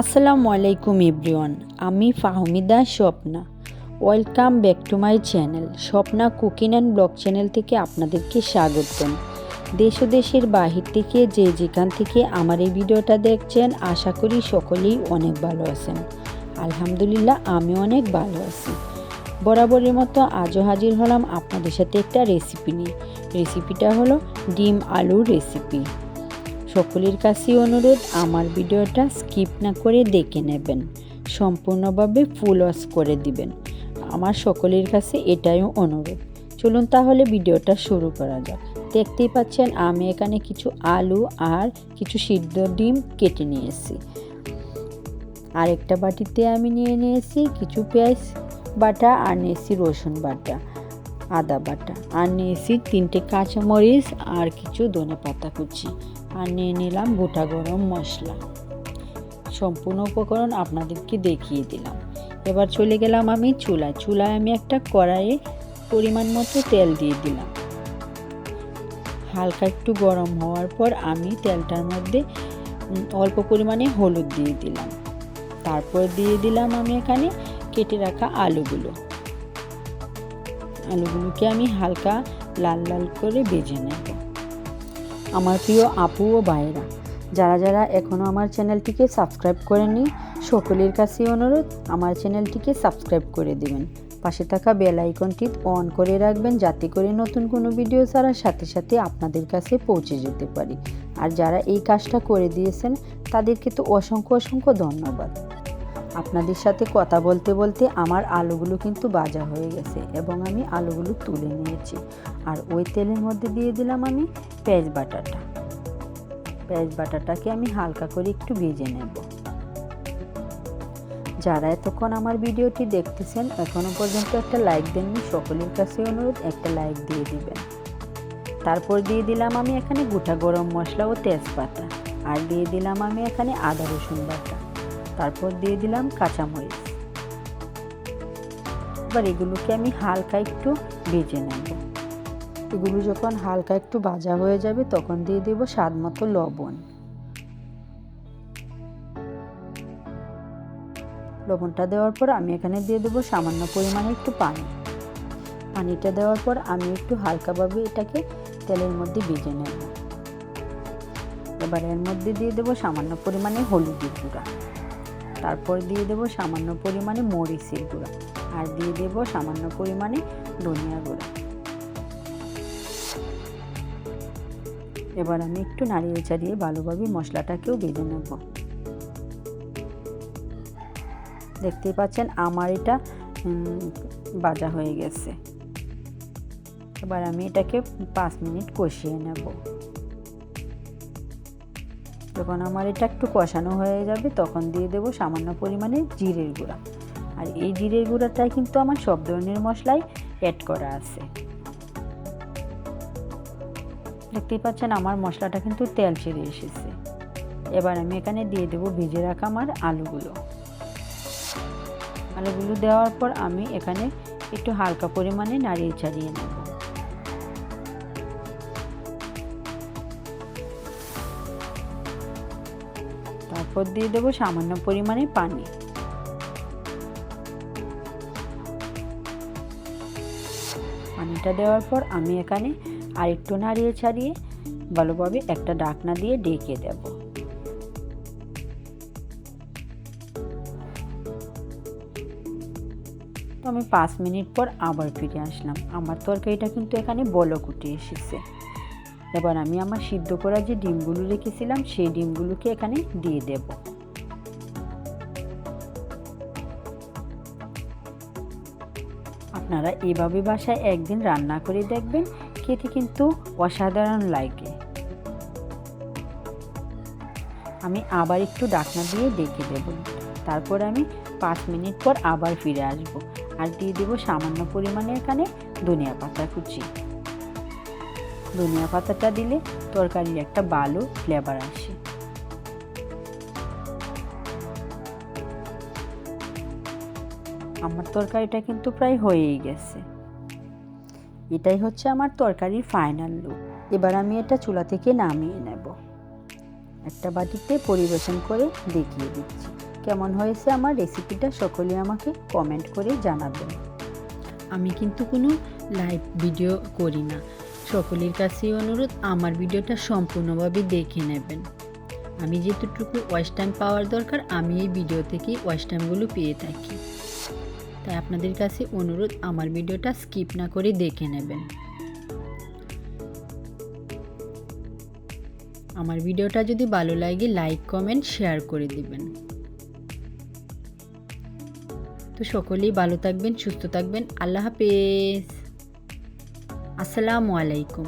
আসসালামু আলাইকুম এভরিওয়ান, আমি Fahmida Swapna. Welcome back to my channel. Swapna cooking and blog channel থেকে আপনাদেরকে স্বাগতম। দেশ ও দেশের বাহির থেকে যে যেখান থেকে আমার এই ভিডিওটা দেখছেন, আশা করি সকলেই অনেক ভালো আছেন। আলহামদুলিল্লাহ আমি অনেক ভালো আছি। বরাবরের মতো আজও হাজির হলাম আপনাদের সাথে একটা রেসিপি নিয়ে। রেসিপিটা হলো ডিম আলুর রেসিপি। সকলের কাছেই অনুরোধ, আমার ভিডিওটা স্কিপ না করে দেখে নেবেন। সম্পূর্ণভাবে ফুল ওয়াশ করে দিবেন। আমার সকলের কাছে এটাই অনুরোধ। চলুন তাহলে ভিডিওটা শুরু করা যাক। দেখতেই পাচ্ছেন, আমি এখানে কিছু আলু আর কিছু সিদ্ধ ডিম কেটে নিয়েছি। আরেকটা বাটিতে আমি নিয়ে নিয়েছি কিছু পেঁয়াজ বাটা আর নিয়েছি রসুন বাটা। আদা বাটা। আর নিয়েছি তিনটে কাঁচামরিচ আর কিছু ধনে পাতা কুচি। আর নিয়ে নিলাম গোটা গরম মশলা। সম্পূর্ণ উপকরণ আপনাদেরকে দেখিয়ে দিলাম। এবার চলে গেলাম আমি চুলায়। চুলায় আমি একটা কড়াইয়ে পরিমাণ মতো তেল দিয়ে দিলাম। হালকা একটু গরম হওয়ার পর আমি তেলটার মধ্যে অল্প পরিমাণে হলুদ দিয়ে দিলাম। তারপর দিয়ে দিলাম আমি এখানে কেটে রাখা আলুগুলো। আলুগুলোকে আমি হালকা লাল লাল করে ভেজে নেব। আমার প্রিয় আপু ও ভাইরা যারা যারা এখনও আমার চ্যানেলটিকে সাবস্ক্রাইব করেননি, সকলের কাছে অনুরোধ, আমার চ্যানেলটিকে সাবস্ক্রাইব করে দেবেন। পাশে থাকা বেল আইকনটি অন করে রাখবেন যাতে করে নতুন কোনো ভিডিও ছাড়ার সাথে সাথে আপনাদের কাছে পৌঁছে যেতে পারি। আর যারা এই কাজটা করে দিয়েছেন, তাদেরকে তো অসংখ্য অসংখ্য ধন্যবাদ। আপনাদের সাথে কথা বলতে বলতে আমার আলুগুলো কিন্তু বাজা হয়ে গেছে এবং আমি আলুগুলো তুলে নিয়েছি। আর ওই তেলের মধ্যে দিয়ে দিলাম আমি পেঁয়াজ বাটাটা। পেঁয়াজ বাটাটাকে আমি হালকা করে একটু ভেজে নেব। যারা এতক্ষণ আমার ভিডিওটি দেখতেছেন এখনও পর্যন্ত একটা লাইক দেননি, সকলের কাছে অনুরোধ, একটা লাইক দিয়ে দিবেন। তারপর দিয়ে দিলাম আমি এখানে গোটা গরম মশলা ও তেজপাতা। আর দিয়ে দিলাম আমি এখানে আদা রসুন বাটা। তারপর দিয়ে দিলাম কাঁচামরিচ। এবার এগুলোকে আমি হালকা একটু ভেজে নেব। এগুলো যখন হালকা একটু ভাজা হয়ে যাবে, তখন দিয়ে দেব স্বাদ মতো লবণ। লবণটা দেওয়ার পর আমি এখানে দিয়ে দেবো সামান্য পরিমাণে একটু পানি। পানিটা দেওয়ার পর আমি একটু হালকাভাবে এটাকে তেলের মধ্যে ভেজে নেব। এবার এর মধ্যে দিয়ে দেবো সামান্য পরিমাণে হলুদের গুঁড়া। তারপর দিয়ে দেব সামান্য পরিমাণে মরিচের গুঁড়া। আর দিয়ে দেব সামান্য পরিমাণে ধনিয়া গুঁড়া। এবার আমি একটু নাড়িয়ে চাড়িয়ে ভালোভাবে মশলাটাকেও বেঁধে নেব। দেখতেই পাচ্ছেন আমার এটা বাজা হয়ে গেছে। এবার আমি এটাকে পাঁচ মিনিট কষিয়ে নেব। যখন আমার এটা একটু কষানো হয়ে যাবে, তখন দিয়ে দেবো সামান্য পরিমাণে জিরের গুঁড়া। আর এই জিরের গুঁড়াটাই কিন্তু আমার সব ধরনের মশলাই অ্যাড করা আছে। দেখতেই পাচ্ছেন আমার মশলাটা কিন্তু তেল ছেড়ে এসেছে। এবার আমি এখানে দিয়ে দেবো ভেজে রাখা আমার আলুগুলো। আলুগুলো দেওয়ার পর আমি এখানে একটু হালকা পরিমাণে নাড়িয়ে ছাড়িয়ে নেব। তারপর দিয়ে দেবো সামান্য পরিমাণে পানি। পানিটা দেওয়ার পর আমি এখানে আরেকটু নাড়িয়ে ছাড়িয়ে ভালোভাবে একটা ডাকনা দিয়ে ডেকে দেব। তো আমি পাঁচ মিনিট পর আবার ফিরে আসলাম। আমার তরকারিটা কিন্তু এখানে বলক উঠে এসেছে। এবার আমি আমার সিদ্ধ করা যে ডিমগুলো রেখেছিলাম, সেই ডিমগুলোকে এখানে দিয়ে দেব। আপনারা এভাবে বাসায় একদিন রান্না করে দেখবেন, খেতে কিন্তু অসাধারণ লাগে। আমি আবার একটু ডাকনা দিয়ে ডেকে দেব। তারপর আমি পাঁচ মিনিট পর আবার ফিরে আসব। আর দিয়ে দেবো সামান্য পরিমাণে এখানে ধনিয়া পাতা কুচি। ধনিয়া পাতাটা দিলে তরকারির একটা ভালো ফ্লেভার আসে। আমার তরকারিটা কিন্তু প্রায় হয়েই গেছে। এটাই হচ্ছে আমার তরকারির ফাইনাল লুক এবার আমি এটা চুলা থেকে নামিয়ে নেব। একটা বাটিতে পরিবেশন করে দেখিয়ে দিচ্ছি। কেমন হয়েছে আমার রেসিপিটা সকলে আমাকে কমেন্ট করে জানাবেন। আমি কিন্তু কোনো লাইভ ভিডিও করি না। সকলের কাছেই অনুরোধ, আমার ভিডিওটা সম্পূর্ণভাবে দেখে নেবেন। আমি যেতটুকু ওয়াচ টাইম পাওয়ার দরকার, আমি এই ভিডিও থেকেই ওয়াচ টাইমগুলো পেয়ে থাকি। তাই আপনাদের কাছে অনুরোধ, আমার ভিডিওটা স্কিপ না করে দেখে নেবেন। আমার ভিডিওটা যদি ভালো লাগে, লাইক, কমেন্ট, শেয়ার করে দিবেন। তো সকলেই ভালো থাকবেন, সুস্থ থাকবেন, আল্লাহ হাফেজ। আসসালামু আলাইকুম।